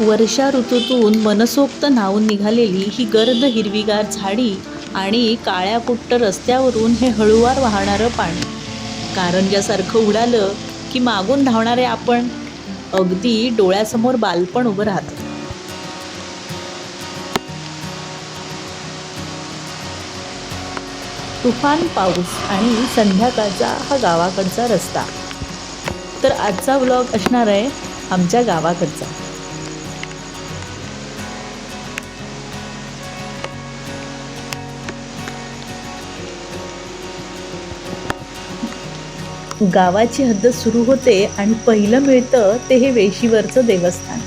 वर्षा ऋतूतून मनसोक्त न्हावून निघालेली ही गर्द हिरवीगार झाडी आणि काळ्या कुट्ट रस्त्यावरून हे हळूवार वाहणारं पाणी. कारंजासारखं उडालं की मागून धावणारे आपण अगदी डोळ्यासमोर बालपण उभं राहतं. तुफान पाऊस आणि संध्याकाळचा हा गावाकडचा रस्ता. तर आजचा व्लॉग असणार आहे आमच्या गावाकडचा. गावाची हद्द सुरू होते आणि पहिलं मिळतं ते हे वेशीवरचं देवस्थान.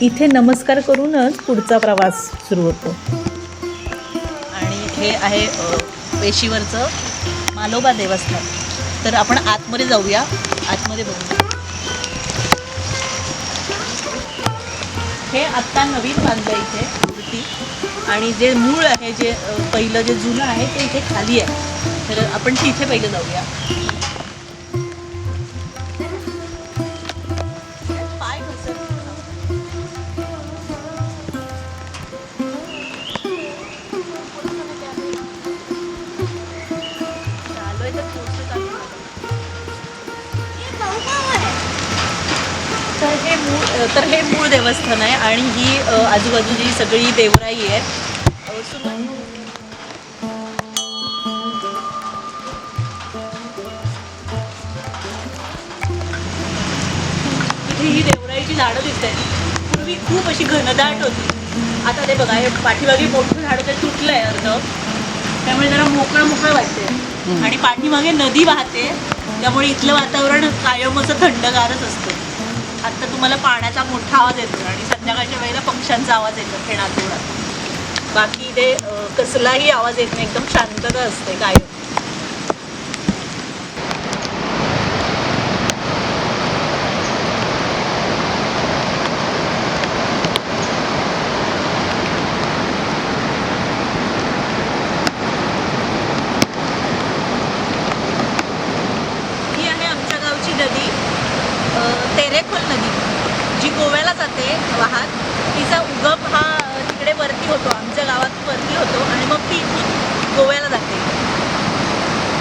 इथे नमस्कार करूनच पुढचा प्रवास सुरू होतो. आणि हे आहे वेशीवरचं मालोबा देवस्थान. तर आपण आतमध्ये जाऊया. आतमध्ये बघूया. हे आत्ता नवीन बांधलं इथे मूर्ती. आणि जे मूळ आहे जे पहिलं जे जुनं आहे ते इथे खाली आहे. तर आपण तिथे पहिलं जाऊया. मूळ तर हे मूळ देवस्थान आहे आणि ही आजूबाजूची सगळी देवराई आहे ही देवराईची झाडं दिसत आहेत पूर्वी खूप अशी घनदाट होती. आता ते बघा हे पाठीमागे मोठं झाड ते तुटलं आहे अर्ध. त्यामुळे जरा मोकळं मोकळं वाटते आणि पाठीमागे नदी वाहते. त्यामुळे इथलं वातावरण कायम असं थंडगारच असतं. आत्ता तुम्हाला पाण्याचा मोठा आवाज येतो आणि संध्याकाळच्या वेळेला पक्ष्यांचा आवाज येतो खेळात बाकी ते कसलाही आवाज येत नाही एकदम शांतता असते गायक ही आहे आमच्या गावची नदी अ, तेरेखोल नदी जी गोव्याला जाते वाहत तिचा उगम हा अ, तिकडे वरती होतो आमच्या गावात वरती होतो आणि मग ती इथून गोव्याला जाते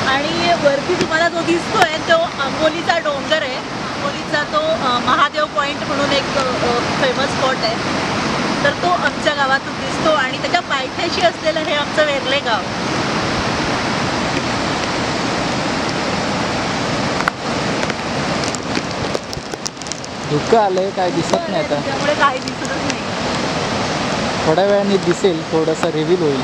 आणि वरती तुम्हाला जो दिसतोय तो आंबोलीचा डोंगर आहे आंबोलीचा तो अ, महादेव पॉईंट म्हणून एक फेमस स्पॉट आहे तर तो आमच्या गावातून दिसतो आणि त्याच्या पायथ्याशी असलेलं हे आमचं वेर्ले गाव धुकं आलंय काय दिसत नाही आता. त्यामुळे काही दिसतच नाही. थोड्या वेळाने दिसेल थोडंसं रिव्हील होईल.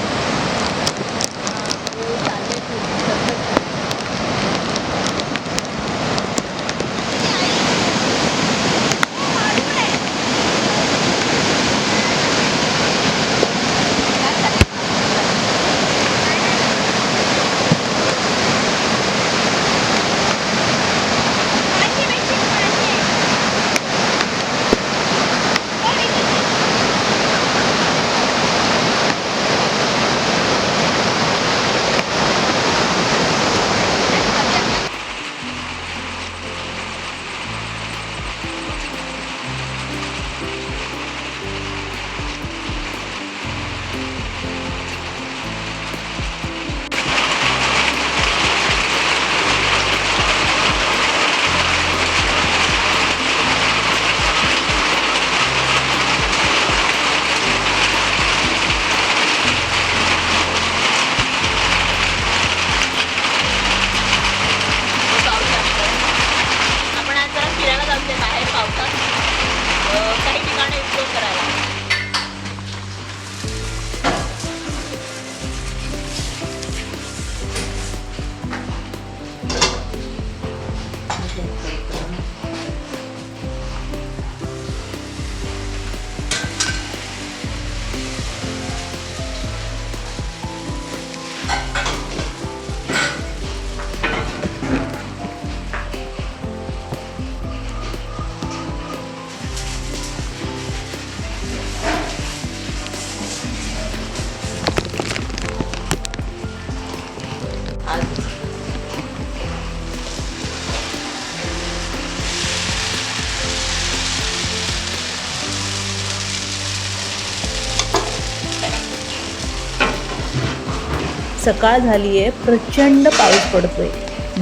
सकाळ झाली आहे प्रचंड पाऊस पडतोय.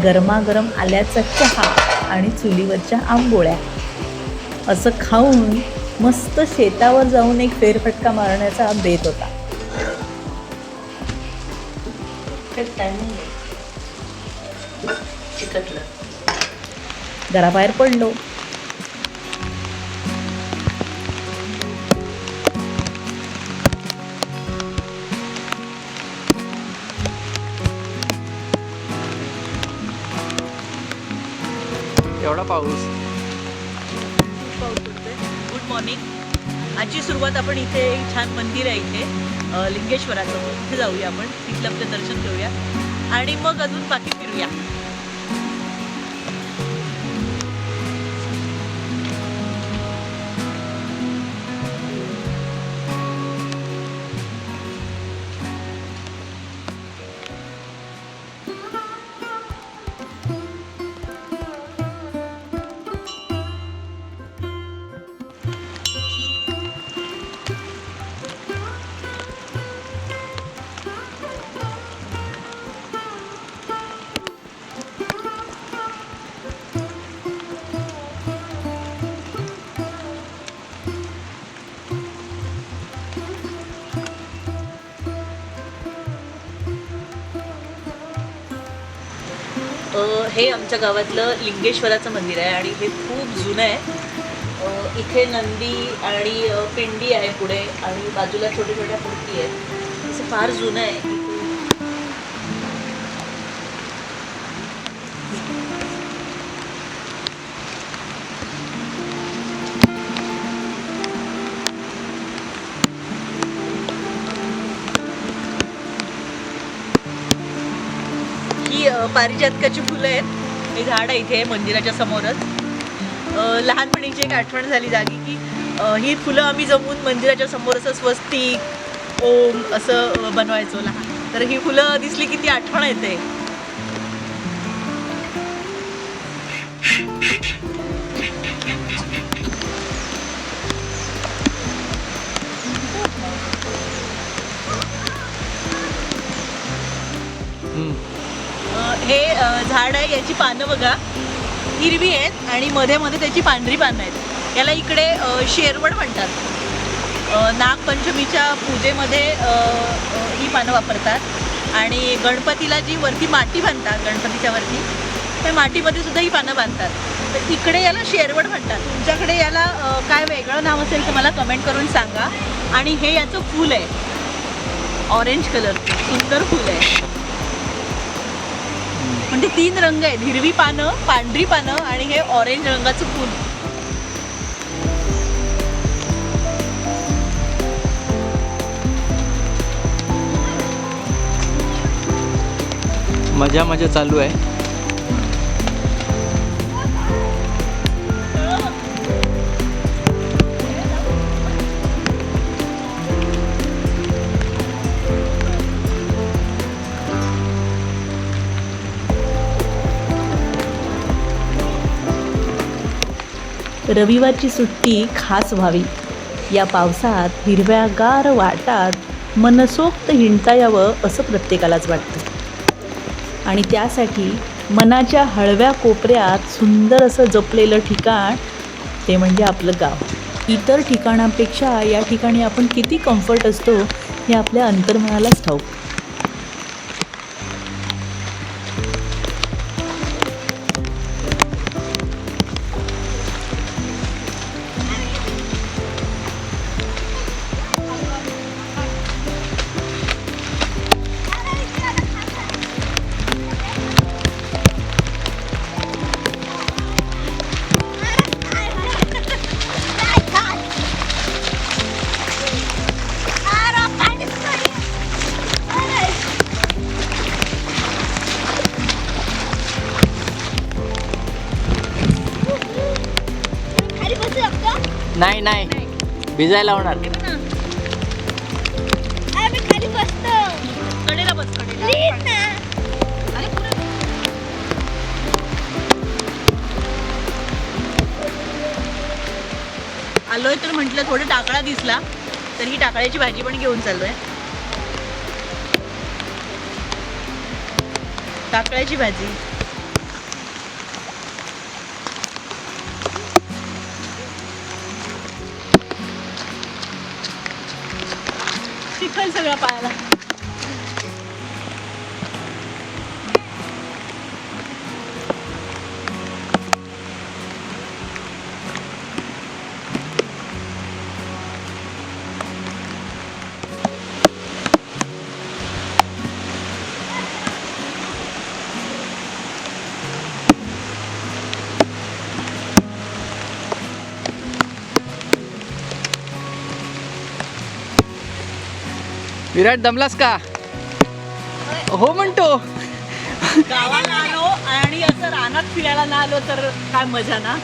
गरमागरम आल्याचा चहा आणि चुलीवरच्या आंबोळ्या. असं खाऊन मस्त शेतावर जाऊन एक फेरफटका मारण्याचा बेत होता. घराबाहेर पडलो. केवढा पाऊस. पाऊस पडतोय गुड मॉर्निंग आजची सुरुवात आपण इथे एक छान मंदिर आहे इथे. लिंगेश्वराचं. तिथे जाऊया आपण. तिथलं आपलं दर्शन घेऊया. आणि मग अजून बाकी फिरूया. हे आमच्या गावातलं लिंगेश्वराचं मंदिर आहे आणि हे खूप जुनं आहे. इथे नंदी आणि पिंडी आहे पुढे आणि बाजूला छोट्या छोट्या मूर्ती आहेत. असं फार जुनं आहे. पारिजातकाची फुलं आहेत. हे झाड आहे इथे मंदिराच्या समोरच. लहानपणीची एक आठवण झाली जागी की ही फुलं आम्ही जमून मंदिराच्या समोर असं स्वस्तिक ओम असं बनवायचो लहान. तर ही फुलं दिसली की ती आठवण येते. हम्म. हे झाड आहे याची पानं बघा. हिरवी आहेत आणि मध्ये मध्ये त्याची पांढरी पानं आहेत. याला इकडे शेरवड म्हणतात. नागपंचमीच्या पूजेमध्ये ही पानं वापरतात. आणि गणपतीला जी वरती माती बांधतात गणपतीच्या वरती त्या मातीमध्ये सुद्धा ही पानं बांधतात. तर इकडे याला शेरवड म्हणतात. तुमच्याकडे याला काय वेगळं नाव असेल तर मला कमेंट करून सांगा. आणि हे याचं फूल आहे. ऑरेंज कलर सुंदर फूल आहे. म्हणजे तीन रंग आहेत. हिरवी पानं पांढरी पानं आणि हे ऑरेंज रंगाचं फूल. मजा मजा चालू आहे. रविवारची सुट्टी खास व्हावी. या पावसात हिरव्यागार वाटात मनसोक्त हिंडता यावं असं प्रत्येकालाच वाटतं. आणि त्यासाठी मनाच्या हळव्या कोपऱ्यात सुंदर असं जपलेलं ठिकाण ते म्हणजे आपलं गाव. इतर ठिकाणापेक्षा या ठिकाणी आपण किती कम्फर्ट असतो हे आपल्या अंतर्मनालाच ठाऊक. भिजायला होणार. कडेला बस कडेला. प्लीज ना. अरे पुढे आलोय तर म्हटलं थोडं टाकळा दिसला तर ही टाकळ्याची भाजी पण घेऊन चाललोय. काकळ्याची भाजी. friends, na pala. विराट दमलास का हो म्हणतो गावाला आलो आणि असं रानात फिरायला ना आलो तर काय मजा ना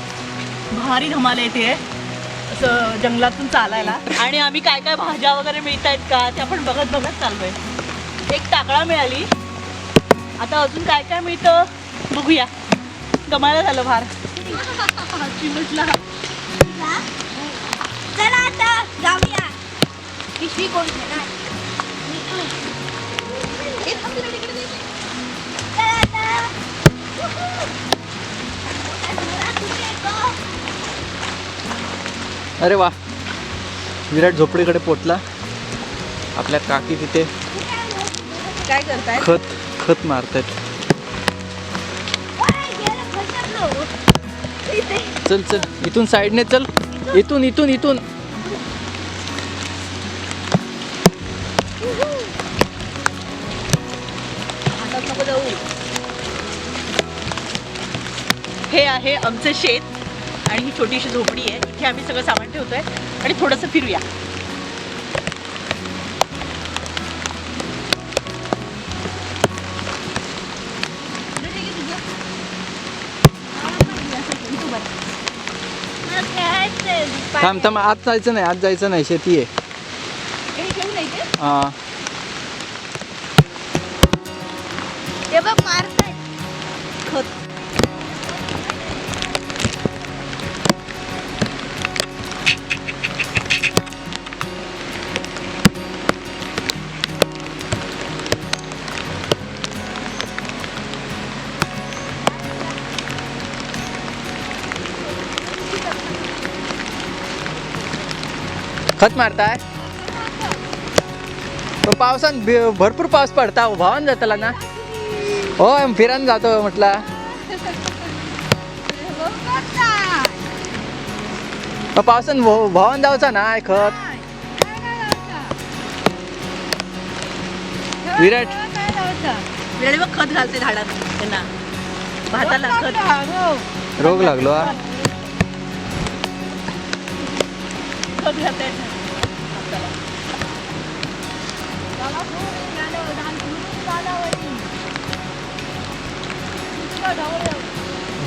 भारी धमाल येते असं जंगलातून चालायला आणि आम्ही काय काय भाज्या वगैरे मिळत आहेत का ते आपण बघत बघत चाललोय एक टाकळा मिळाली आता अजून काय काय मिळतं बघूया गमायला झालं भार चिमटला चला आता जाऊया पिशवी कोण अरे वा. विराट झोपडीकडे पोचला आपल्या काकी तिथे? काय करताय खत खत मारतायत. चल चल. इथून साईडने चल. इथून इथून इथून. आहे आमचं शेत आणि ही छोटीशी झोपडी आहे इथे आम्ही सगळं सामान ठेवतोय आणि थोडंसं फिरूया. थांब थांब आज जायचं नाही आज जायचं नाही शेती आहे हे हा. ते बघ खत मारताय? भि- भरपूर पाऊस पडता भावान जातला ना? हो फिरायला जातो म्हटला. पावसान भावान जावचा ना खत? विराट. खत घालते झाडात त्यांना. भाताला खत. रोग लागलो हा खत घालते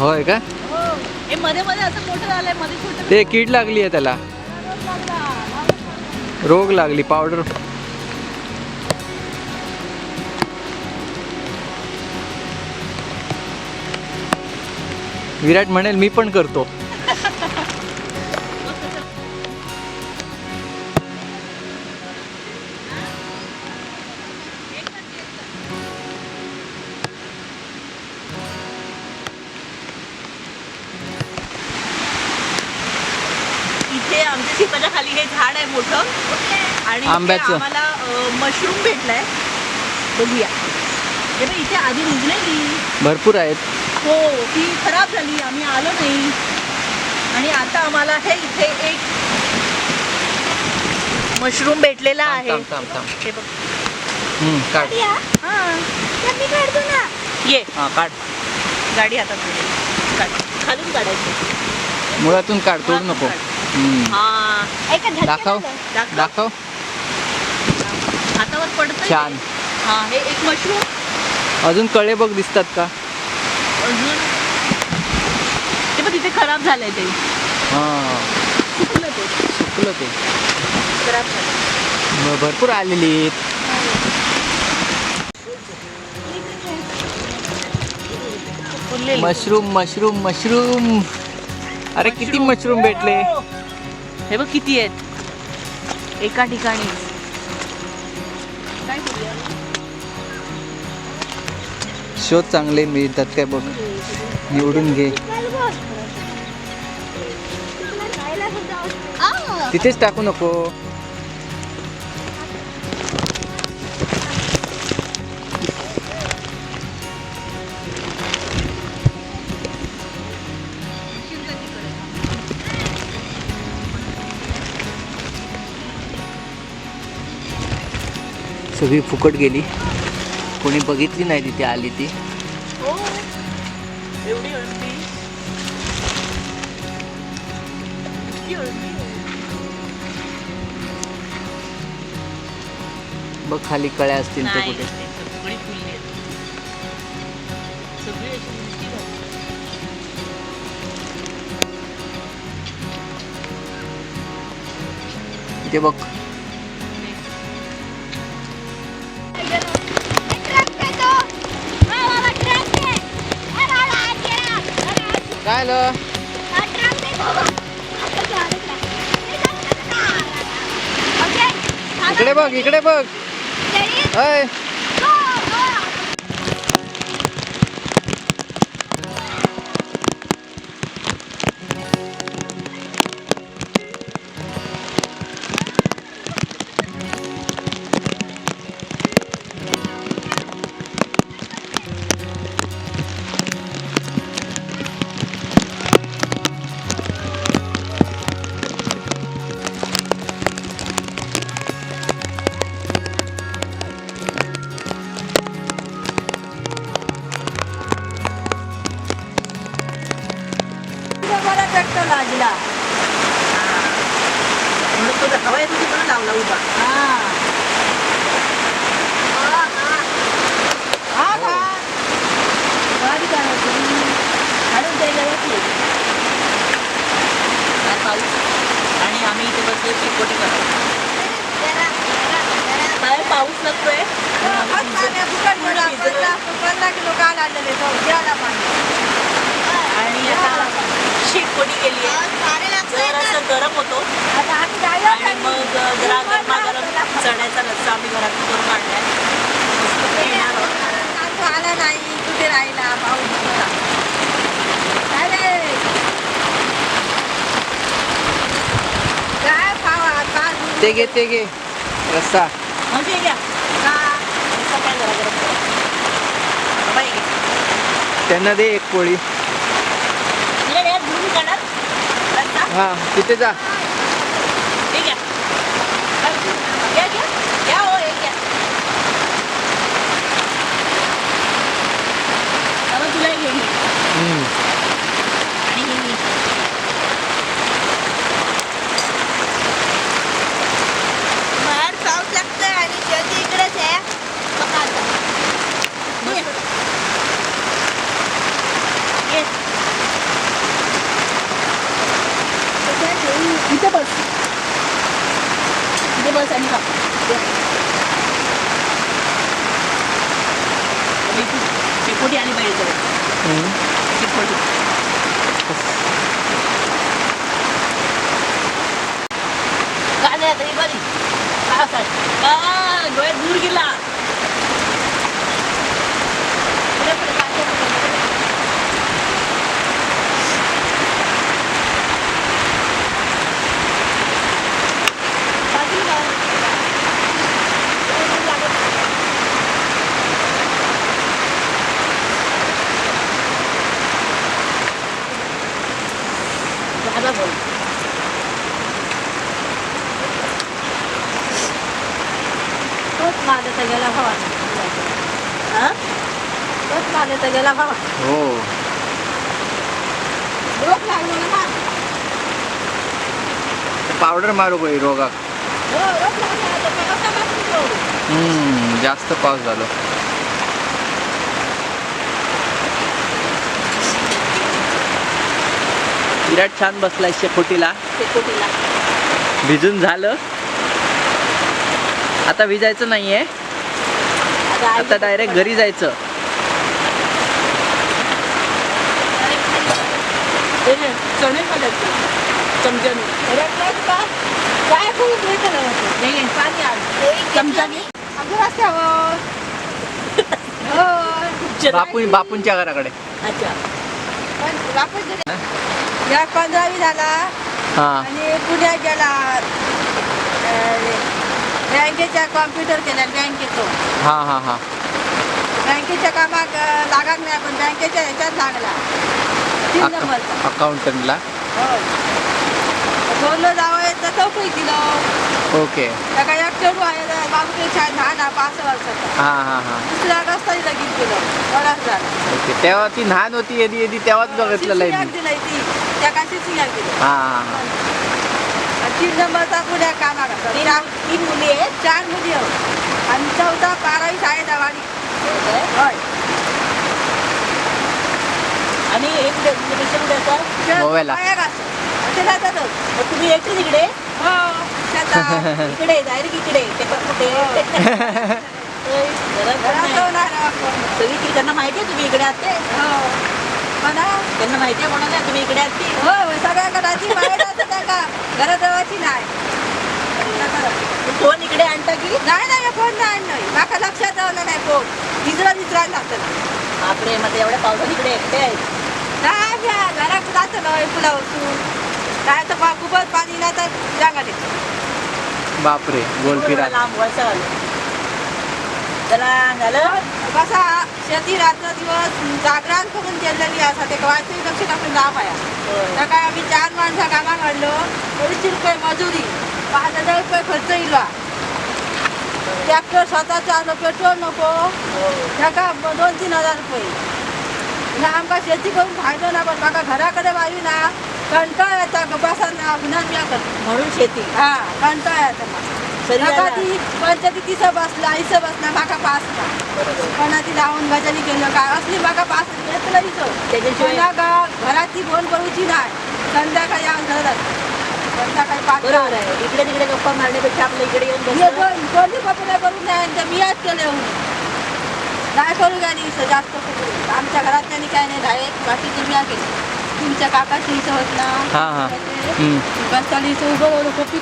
होय का? हे मध्ये मध्ये असं मोठं झालंयमध्ये छोटं ते कीड लागली आहे त्याला. रोग लागली पावडर विराट म्हणेल मी पण करतो. शेताच्या खाली हे झाड आहे मोठं. आणि आंब्याचं. आम्हाला मशरूम भेटलाय. बघूया. हे बघ इथे आधी रुजलेली. भरपूर आहेत. हो ती खराब झाली आम्ही आलो नाही. आणि आता आम्हाला हे इथे एक मशरूम भेटलेला आहे. थांब, थांब, थांब. हे बघ. हम्म, काढ. या हा. तर मी काढतो ना. ये. हा काढ. गाडी. काढ. खालून काढायची. मुळातून काढ तोडू नको. हम्म. हा. एका झटक्यात दाखव. दाखव. हातावर पडत छान. हा हे एक मशरूम. अजून कळे बघ दिसतात का? अजून. ते पण तिथे खराब झालंय ते. हा. सुकलं ते. सुकलं ते. खराब झालं भ- भरपूर आलेली आहेत. फुललेली. Mushroom mushroom mushroom. अरे किती मशरूम भेटले? हे बघ किती आहेत. एका ठिकाणी. काय शोध चांगले मिळतात काय बघ. निवडून घे. आ, तिथेच टाकू नको. सगळी फुकट गेली. कोणी बघितली नाही तिथे आली ती. हो बघ खाली कळ्या असतील ते नाही कुठे. इथे बघ. ओके. थांबा. इकडे बघ इकडे बघ? पाऊस नसतोय आणि आता शिकोटी गेली आहे असं गरम होतो आणि मग जरा गरमा गरम चण्याचा रस्सा आम्ही घरात करून काढलाय आला नाही कुठे राहिला पाऊस होता. काय रे? म्हणजे घ्या का जरा गरम करा. हे घे. त्यांना दे एक पोळी तिला यात धुवून काढाल हा तिथे जा हे घ्या घ्या घ्या घ्या हो हे घ्या बाबा, तुला हे घे हे. हम्म. आणि हे घे. बाहेर पाऊस लागतोय आणि शेती इकडेच आहे बघा आता. मस्त. घे. इथे बस इथे बस आणि खा चिकोटी आली पाहिजे हम्म. चिकोटी काय नाही आता ही बरी पावसाळ्यात. आ, डोळ्यात दूर गेला पुढे पुढे पाठव, पुढे, पुढे. बाजूला लाव. डोळ्यात लागत. दादा बोल तोच माझ्या गेला हवा हा तोच हो रोग लागलो ना पावडर मारू बाई रोगाक हो रोग लागला आता पावसापासून रोग. हम्म, जास्त पाऊस झालो विराट छान बसलाय शेकोटीला शेकोटीला भिजून झालं आता भिजायचं नाहीये आता आई- आता डायरेक्ट घरी जायचं. रे, चणे खाल्लेत चमच्याने का काय खूप भेटलं नव्हतं नाही पाणी आण चमचा घे अगं रस्त्यावर हो पिक्चर बापू बापूंच्या घराकडे अच्छा पण. या पंधरावी झाला हा आणि पुण्यात गेला अं, बँकेच्या कॉम्प्युटर हा हा हा बँकेच्या कामात अं, लागत नाही पण बँकेच्या ह्याच्यात लागला तीन नंबरचा अकाउंटंटला? होय. बोललो जावं तर चौकही दिलं ओके. आहे आहे पाच वर्षाचा. हा हा हा. दुसऱ्या लगीन केलं झाला. ओके. तेव्हा ती लहान होती येदी येदी तेव्हाच बघितलेलं आहे मी दिलंय ती. त्या दिलं हा हा हा. आणि तीन नंबरचा पुण्या कामा करतात तीन तीन मुली आहेत? चार मुली आहोत. आणि चौदा बारावी शाळेत आहे वाडी होय. आणि एक देतात ते गोव्याला. तुम्ही एकटे तिकडे? हो. इकडे डायरेक्ट इकडे. ते पण कुठे? त्यांना माहिती आहे तुम्ही इकडे आते हो. म्हणा. त्यांना माहिती आहे कोणाला तुम्ही इकडे आते हो, सगळ्याकडे बाहेर का? घराजवळची नाही. फोन इकडे आणता की? नाही नाही फोन नाही नाही माका लक्षात जावलं नाही फोन. इजरा इजरा लागतं बापरे मग ते एवढ्या पावसात इकडे एकटे आहेत. नाही घ्या घरात जातं ना पुलावरतून काय तर पा- खूपच पाणी नाही तर जागाले. बापरे गोल फिरा लांब वळसा चला झालं. कसा शेती रात्र दिवस जागरण करून गेलेली असा ते वाचही लक्ष टाकून पाया होय. तर काय आम्ही चार माणसं कामात काढलो. अडीचशे रुपये मजुरी पाच हजार रुपये खर्च इला. ट्रॅक्टर स्वतःचा पेट्रोल नको. त्याका दोन तीन हजार रुपये. ना आमका शेती करून फायदो ना पण म्हाका घराकडे वायू ना कंटाळ येता विनंती करतो म्हणून शेती. हा. कंटाळ येता म्हाका. ती पंचायती तिसं बसला आईचं बसला म्हाका पास ना. कोणाची लावून गजाली केलं काय असली म्हाका पास घेतलं गा- घरात ती फोन करूची नाही. संध्याकाळी या घरात संध्याकाळी पाच बरोबर आहे. इकडे तिकडे गप्पा मारण्यापेक्षा आपल्या इकडे येऊन दोन्ही कपडे करून नाही मी आज केले नाही करू काय नाही इथं जास्त करू आमच्या घरातल्यानी काय नाही डायरेक्ट बाकीचे मी केले तुमच्या काकाची इथं होत ना हा, हा. हम्म. इथं उभं राहून कॉपी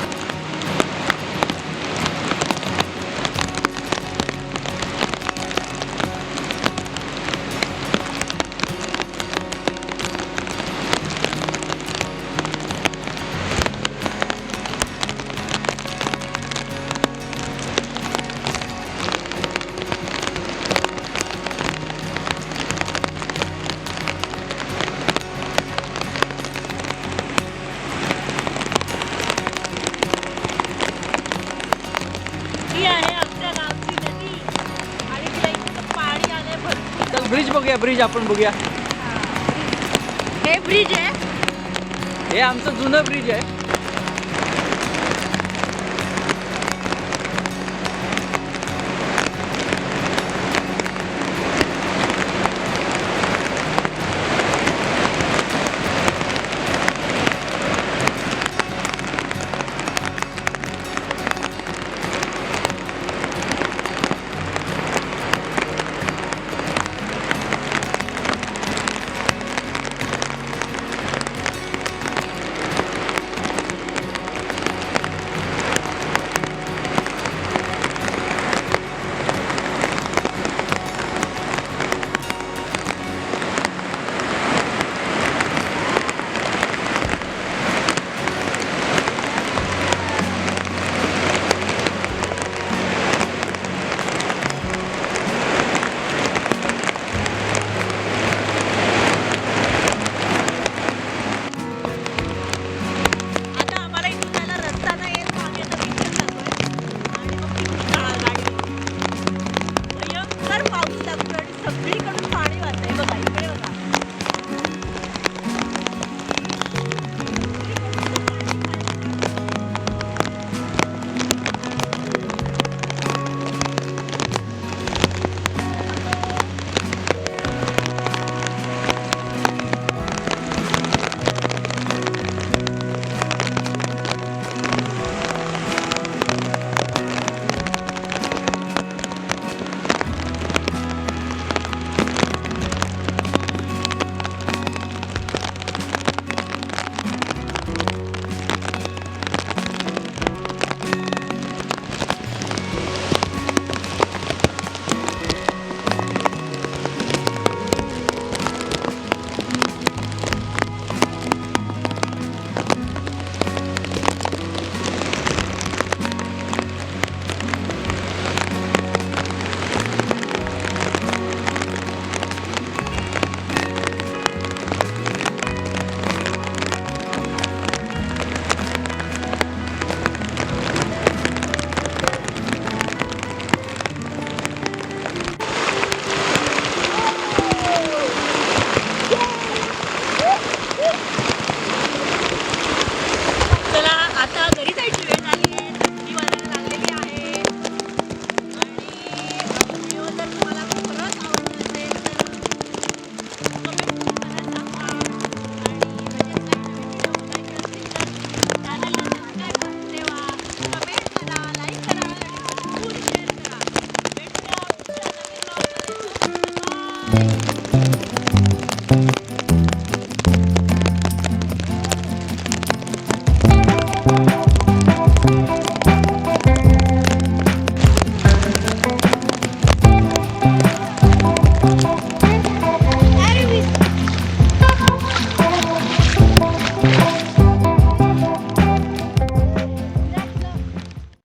ब्रिज आपण बघूया. हे ब्रिज आहे. हे आमचं जुनं ब्रिज आहे.